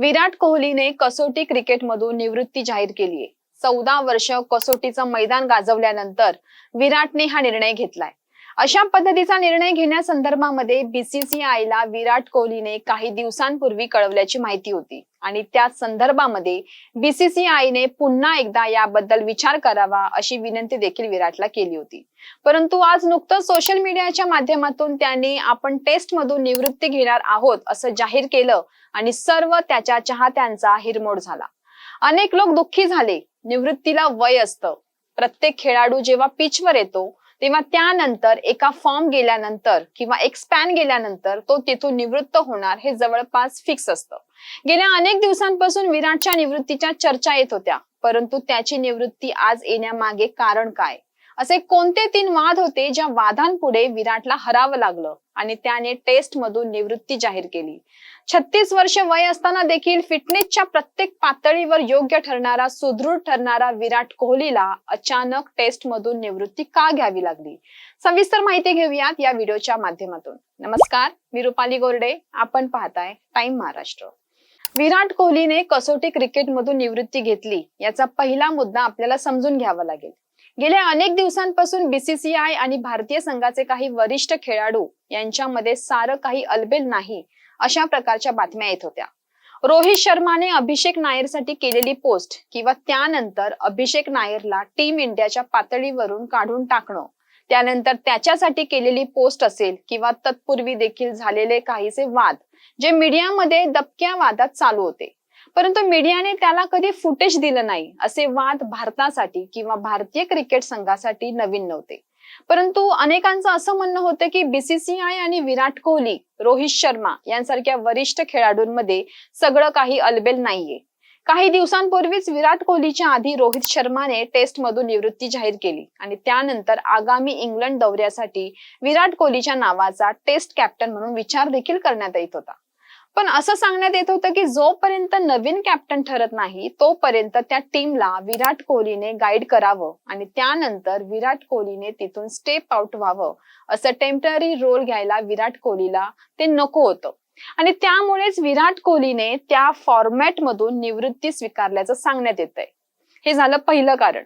विराट कोहलीने कसोटी क्रिकेटमधून निवृत्ती जाहीर केली आहे. चौदा वर्ष कसोटीचं मैदान गाजवल्यानंतर विराटने हा निर्णय घेतलाय. अशा पद्धतीचा निर्णय घेण्यासंदर्भामध्ये बीसीसीआयला विराट कोहलीने काही दिवसांपूर्वी कळवल्याची माहिती होती. आणि त्या संदर्भामध्ये बीसीसीआयने पुन्हा एकदा याबद्दल विचार करावा अशी विनंती देखील विराटला केली होती. परंतु आज नुकतंच सोशल मीडियाच्या माध्यमातून त्यांनी आपण टेस्ट मधून निवृत्ती घेणार आहोत असं जाहीर केलं आणि सर्व त्याच्या चाहत्यांचा हिरमोड झाला. अनेक लोक दुःखी झाले. निवृत्तीला वय असतं. प्रत्येक खेळाडू जेव्हा पिचवर येतो तेव्हा त्यानंतर एका फॉर्म गेल्यानंतर किंवा एक स्पॅन गेल्यानंतर तो तिथून निवृत्त होणार हे जवळपास फिक्स असतं. गेल्या अनेक दिवसांपासून विराटच्या निवृत्तीच्या चर्चा येत होत्या परंतु त्याची निवृत्ती आज येण्यामागे कारण काय? असे कोणते तीन वाद होते ज्या वादांपुढे विराटला हरावं लागलं आणि त्याने टेस्ट मधून निवृत्ती जाहीर केली. छत्तीस वर्ष वय असताना देखील फिटनेसच्या प्रत्येक पातळीवर योग्य ठरणारा सुदृढ ठरणारा विराट कोहलीला अचानक टेस्ट मधून निवृत्ती का घ्यावी लागली? सविस्तर माहिती घेऊयात या व्हिडिओच्या माध्यमातून. नमस्कार मी रुपाली गोरडे. आपण पाहताय टाइम महाराष्ट्र. विराट कोहलीने कसोटी क्रिकेटमधून निवृत्ती घेतली. याचा पहिला मुद्दा आपल्याला समजून घ्यावा लागेल. गेल्या अनेक दिवसांपासून बीसीसीआय आणि भारतीय संघाचे काही वरिष्ठ खेळाडू यांच्यामध्ये सारं काही अलबेल नाही अशा प्रकारच्या बातम्या येत होत्या. रोहित शर्माने अभिषेक नायरसाठी केलेली पोस्ट किंवा त्यानंतर अभिषेक नायरला टीम इंडियाच्या पातळीवरून काढून टाकणं त्यानंतर त्याच्यासाठी केलेली पोस्ट असेल किंवा तत्पूर्वी देखील झालेले काहीसे वाद जे मीडियामध्ये दबक्या वादात चालू होते. परंतु मीडियाने त्याला कधी फुटेज दिलं नाही असे वाद भारतासाठी किंवा भारतीय क्रिकेट संघासाठी नवीन नव्हते. परंतु अनेकांचं असं म्हणणं होतं की बीसीसीआय आणि विराट कोहली रोहित शर्मा यांसारख्या वरिष्ठ खेळाडूंमध्ये सगळं काही अलबेल नाहीये. काही दिवसांपूर्वीच विराट कोहलीच्या आधी रोहित शर्माने टेस्ट मधून निवृत्ती जाहीर केली आणि त्यानंतर आगामी इंग्लंड दौऱ्यासाठी विराट कोहलीच्या नावाचा टेस्ट कॅप्टन म्हणून विचार देखील करण्यात येत होता. पण असं सांगण्यात येत होतं की जोपर्यंत नवीन कॅप्टन ठरत नाही तोपर्यंत त्या टीमला विराट कोहलीने गाईड करावं आणि त्यानंतर विराट कोहलीने तिथून स्टेप आउट व्हावं. असं टेंपररी रोल घ्यायला विराट कोहलीला ते नको होतं. आणि त्यामुळेच विराट कोहलीने त्या फॉर्मॅट मधून निवृत्ती स्वीकारल्याचं सांगण्यात येत आहे हे झालं पहिलं कारण.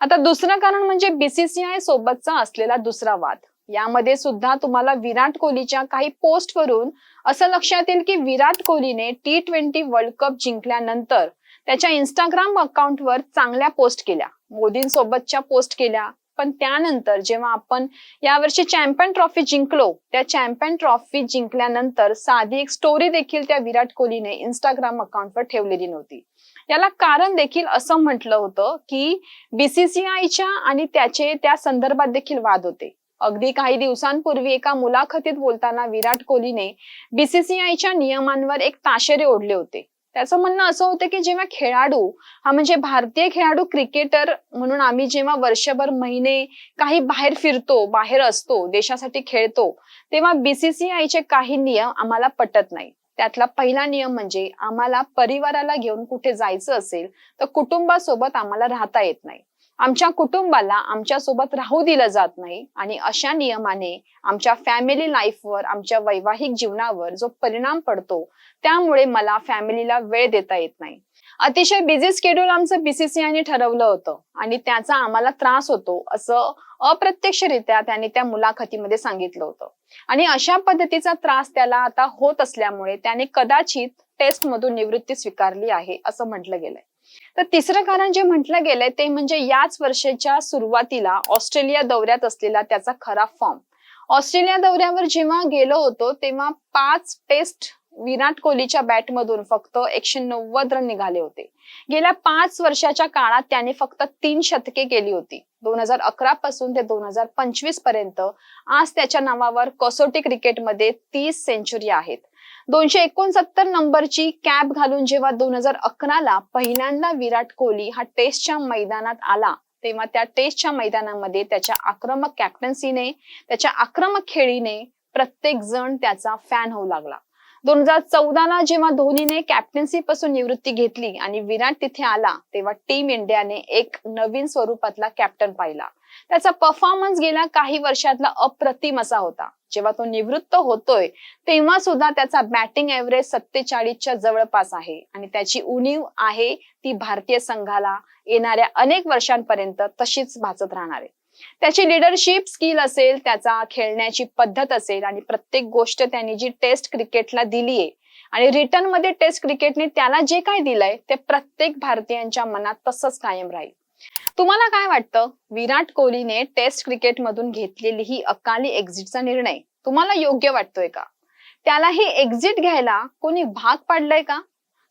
आता दुसरं कारण म्हणजे बीसीसीआय सोबतचा असलेला दुसरा वाद. यामध्ये सुद्धा तुम्हाला विराट कोहलीच्या काही पोस्ट वरून असं लक्षात येईल की विराट कोहलीने टी ट्वेंटी वर्ल्ड कप जिंकल्यानंतर त्याच्या इंस्टाग्राम अकाउंटवर चांगल्या पोस्ट केल्या. मोदींसोबतच्या पोस्ट केल्या. पण त्यानंतर जेव्हा आपण यावर्षी चॅम्पियन ट्रॉफी जिंकलो त्या चॅम्पियन ट्रॉफी जिंकल्यानंतर साधी एक स्टोरी देखील त्या विराट कोहलीने इंस्टाग्राम अकाउंटवर ठेवलेली नव्हती. याला कारण देखील असं म्हटलं होतं की बीसीसीआयच्या आणि त्याचे त्या संदर्भात देखील वाद होते. अगदी काही दिवसांपूर्वी एका मुलाखतीत बोलताना विराट कोहलीने बीसीसीआयच्या नियमांवर एक ताशेरे ओढले होते. त्याचं म्हणणं असं होतं की जेव्हा खेळाडू हा म्हणजे भारतीय खेळाडू क्रिकेटर म्हणून आम्ही जेव्हा वर्षभर महिने काही बाहेर फिरतो बाहेर असतो देशासाठी खेळतो तेव्हा बीसीसीआयचे काही नियम आम्हाला पटत नाही. त्यातला पहिला नियम म्हणजे आम्हाला परिवाराला घेऊन कुठे जायचं असेल तर कुटुंबासोबत आम्हाला राहता येत नाही. आमच्या कुटुंबाला आमच्यासोबत राहू दिलं जात नाही आणि अशा नियमाने आमच्या फॅमिली लाईफवर आमच्या वैवाहिक जीवनावर जो परिणाम पडतो त्यामुळे मला फॅमिलीला वेळ देता येत नाही. अतिशय बिझी स्केड्यूल आमचं बीसीसीआयने ठरवलं होतं आणि त्याचा आम्हाला त्रास होतो असं अप्रत्यक्षरित्या त्याने त्या मुलाखतीमध्ये सांगितलं होतं. आणि अशा पद्धतीचा त्रास त्याला आता होत असल्यामुळे त्याने कदाचित टेस्ट मधून निवृत्ती स्वीकारली आहे असं म्हटलं गेलंय. तर तिसरं कारण जे म्हटलं गेलंय ते म्हणजे याच वर्षाच्या सुरुवातीला ऑस्ट्रेलिया दौऱ्यात असलेला त्याचा खरा फॉर्म ऑस्ट्रेलिया दौऱ्यावर जेव्हा गेलो होतो तेव्हा पाच टेस्ट विराट कोहलीच्या बॅटमधून फक्त एकशे नव्वद रन निघाले होते. गेल्या पाच वर्षाच्या काळात त्याने फक्त तीन शतके केली होती. दोन हजार अकरा पासून ते दोन हजार पंचवीसपर्यंत आज त्याच्या नावावर कसोटी क्रिकेटमध्ये तीस सेंचुरी आहेत. दोनशे एकोणसत्तर नंबरची कॅप घालून जेव्हा दोन हजार अकराला पहिल्यांदा विराट कोहली हा टेस्टच्या मैदानात आला तेव्हा त्या टेस्टच्या मैदानामध्ये त्याच्या आक्रमक कॅप्टन्सीने त्याच्या आक्रमक खेळीने प्रत्येक जण त्याचा फॅन होऊ लागला. दोन हजार चौदाला जेव्हा धोनीने कॅप्टन्सी पासून निवृत्ती घेतली आणि विराट तिथे आला तेव्हा टीम इंडियाने एक नवीन स्वरूपातला कॅप्टन पाहिला. त्याचा परफॉर्मन्स गेल्या काही वर्षातला अप्रतिम असा होता. जेव्हा तो निवृत्त होतोय तेव्हा सुद्धा त्याचा बॅटिंग एव्हरेज सत्तेचाळीसच्या जवळपास आहे. आणि त्याची उणीव आहे ती भारतीय संघाला येणाऱ्या अनेक वर्षांपर्यंत तशीच भासत राहणार आहे. त्याची लिडरशिप स्किल असेल त्याचा खेळण्याची पद्धत असेल आणि प्रत्येक गोष्ट त्यांनी जी टेस्ट क्रिकेटला दिलीये आणि रिटर्नमध्ये टेस्ट क्रिकेटने त्याला जे काय दिलंय ते प्रत्येक भारतीयांच्या मनात तसंच कायम राहील. तुम्हाला काय वाटतं? विराट कोहलीने टेस्ट क्रिकेट मधून घेतलेली ही अकाली एक्झिटचा निर्णय तुम्हाला योग्य वाटतोय का? त्याला ही एक्झिट घ्यायला कोणी भाग पाडलंय का?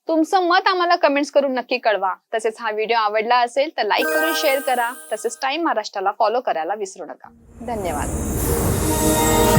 तुमचं मत आम्हाला कमेंट्स करून नक्की कळवा. तसेच हा व्हिडिओ आवडला असेल तर लाईक करून शेअर करा. तसेच टाइम महाराष्ट्राला फॉलो करायला विसरू नका. धन्यवाद.